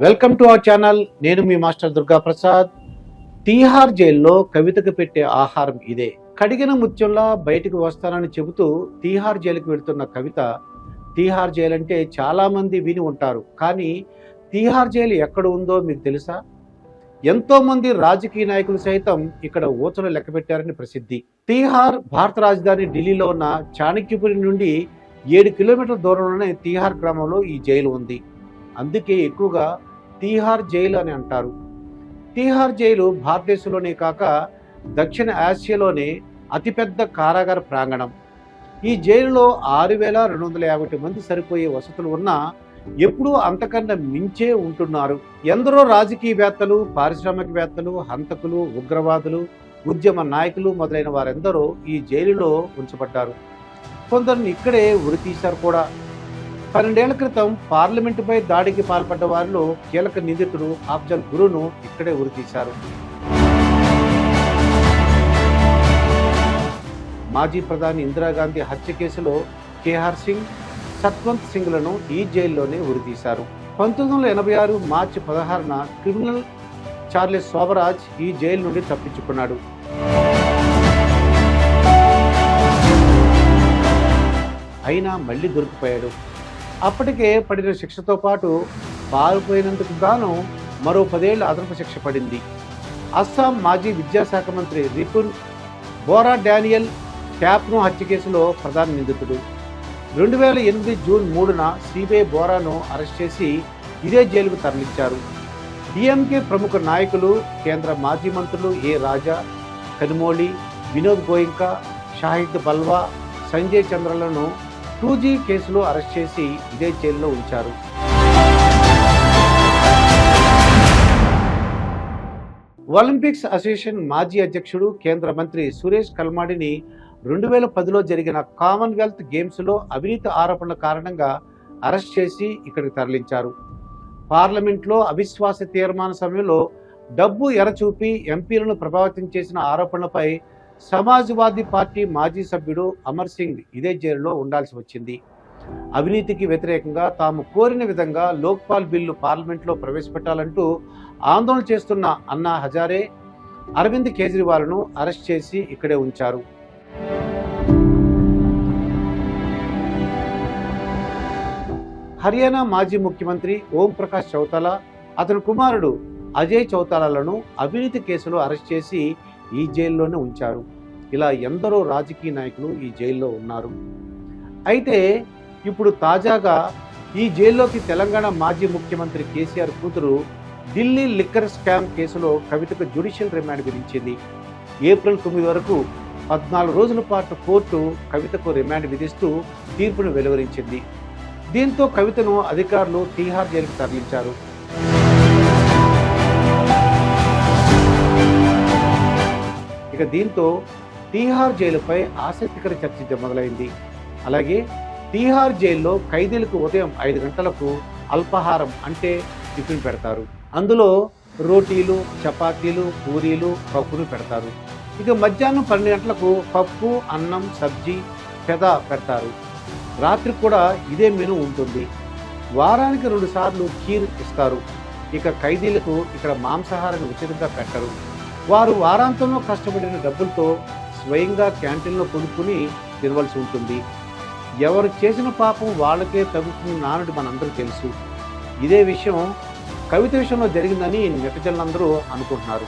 Welcome to our channel. నేను మీ master Durga Prasad Tihar జైల్లో కవితకు పెట్టే ఆహారం ఇదే. కడిగిన ముత్యంలా బయటకు వస్తానని చెబుతూ తీహార్ జైలుకు వెళ్తున్న కవిత తీహార్ జైలు అంటే చాలామంది విని ఉంటారు. కానీ తీహార్ జైలు ఎక్కడ ఉందో మీకు తెలుసా? ఎంతోమంది రాజకీయ నాయకులు సైతం ఇక్కడ ఊచలు లెక్క పెట్టారని ప్రసిద్ధి. తీహార్ భారత రాజధాని ఢిల్లీలో ఉన్న చాణక్యపురి నుండి ఏడు కిలోమీటర్ల దూరంలోనే తీహార్ గ్రామంలో ఈ జైలు ఉంది. అందుకే ఎక్కువగా తీహార్ జైలు అని అంటారు. తీహార్ జైలు భారతదేశంలోనే కాక దక్షిణ ఆసియాలోనే అతిపెద్ద కారాగార ప్రాంగణం. ఈ జైలులో ఆరు వేల రెండు వందల యాభై మంది సరిపోయే వసతులు ఉన్నా ఎప్పుడూ అంతకన్నా మించే ఉంటున్నారు. ఎందరో రాజకీయవేత్తలు పారిశ్రామికవేత్తలు హంతకులు ఉగ్రవాదులు ఉద్యమ నాయకులు మొదలైన వారెందరో ఈ జైలులో ఉంచబడ్డారు. కొందరిని ఇక్కడే ఉరి తీశారు కూడా. పన్నెండేళ్ళ క్రితం పార్లమెంటుపై దాడికి పాల్పడ్డ వారిలో కీలక నిందితుడు అఫ్జల్ గురును ఇక్కడే ఉరి తీశారు మాజీ ప్రధాని ఇందిరాగాంధీ హత్య కేసులో కేఆర్ సింగ్ సత్వంత్ సింగ్లను ఈ జైల్లోనే ఉరితీశారు. పంతొమ్మిది వందల ఎనభై ఆరు మార్చి పదహారున క్రిమినల్ చార్లెస్ శోభరాజ్ ఈ జైలు నుండి తప్పించుకున్నాడు. అయినా మళ్ళీ దొరికిపోయాడు. అప్పటికే పడిన శిక్షతో పాటు పారిపోయినందుకు గాను మరో పదేళ్ళ అదనపు శిక్ష పడింది. అస్సాం మాజీ విద్యాశాఖ మంత్రి రిపున్ బోరా డానియల్ ట్యాప్ను హత్య కేసులో ప్రధాన నిందితుడు. రెండు వేల ఎనిమిది జూన్ మూడున సిబిఐ బోరాను అరెస్ట్ చేసి ఇదే జైలుకు తరలించారు. డిఎంకే ప్రముఖ నాయకులు కేంద్ర మాజీ మంత్రులు ఏ రాజా కనిమోళి వినోద్ గోయింకా షాహిద్ బల్వా సంజయ్ చంద్రలను టూజీ కేసులో అరెస్ట్ చేసి ఇదే జైల్లో ఉంచారు. ఒలింపిక్స్ అసోసియేషన్ మాజీ అధ్యక్షుడు కేంద్ర మంత్రి సురేష్ కల్మాడిని రెండు వేల పదిలో జరిగిన కామన్వెల్త్ గేమ్స్లో అవినీతి ఆరోపణల కారణంగా అరెస్ట్ చేసి ఇక్కడికి తరలించారు. పార్లమెంట్లో అవిశ్వాస తీర్మాన సమయంలో డబ్బు ఎరచూపి ఎంపీలను ప్రభావితం చేసిన ఆరోపణలపై సమాజ్వాదీ పార్టీ మాజీ సభ్యుడు అమర్ సింగ్ ఇదే జైలులో ఉండాల్సి వచ్చింది. అవినీతికి వ్యతిరేకంగా తాము కోరిన విధంగా లోక్పాల్ బిల్లు పార్లమెంట్లో ప్రవేశపెట్టాలంటూ ఆందోళన చేస్తున్న అన్నా హజారే అరవింద్ కేజ్రీవాల్ను అరెస్ట్ చేసి ఇక్కడే ఉంచారు. హర్యానా మాజీ ముఖ్యమంత్రి ఓం ప్రకాష్ చౌతాలా అతని కుమారుడు అజయ్ చౌతాలాలను అవినీతి కేసులో అరెస్ట్ చేసి ఈ జైల్లోనే ఉంచారు. ఇలా ఎందరో రాజకీయ నాయకులు ఈ జైల్లో ఉన్నారు. అయితే ఇప్పుడు తాజాగా ఈ జైల్లోకి తెలంగాణ మాజీ ముఖ్యమంత్రి కేసీఆర్ కూతురు ఢిల్లీ లిక్కర్ స్కామ్ కేసులో కవితకు జ్యుడిషియల్ రిమాండ్ విధించింది. ఏప్రిల్ తొమ్మిది వరకు పద్నాలుగు రోజుల పాటు కోర్టు కవితకు రిమాండ్ విధిస్తూ తీర్పును వెలువరించింది. దీంతో కవితను అధికారులు తీహార్ జైలుకు తరలించారు. ఇక దీంతో తీహార్ జైలుపై ఆసక్తికర చర్చ మొదలైంది. అలాగే తీహార్ జైల్లో ఖైదీలకు ఉదయం ఐదు గంటలకు అల్పాహారం అంటే టిఫిన్ పెడతారు. అందులో రోటీలు చపాతీలు పూరీలు పప్పులు పెడతారు. ఇక మధ్యాహ్నం పన్నెండు గంటలకు పప్పు అన్నం సబ్జీ పెద పెడతారు. రాత్రి కూడా ఇదే మెను ఉంటుంది. వారానికి రెండుసార్లు కీర్ ఇస్తారు. ఇక ఖైదీలకు ఇక్కడ మాంసాహారాన్ని ఉచితంగా పెట్టరు. వారు వారాంతంలో కష్టపడిన డబ్బులతో స్వయంగా క్యాంటీన్లో కొనుక్కుని తినవలసి ఉంటుంది. ఎవరు చేసిన పాపం వాళ్ళకే తగ్గుతుంది నానుడి మనందరూ తెలుసు. ఇదే విషయం కవిత విషయంలో జరిగిందని నెటిజన్లందరూ అనుకుంటున్నారు.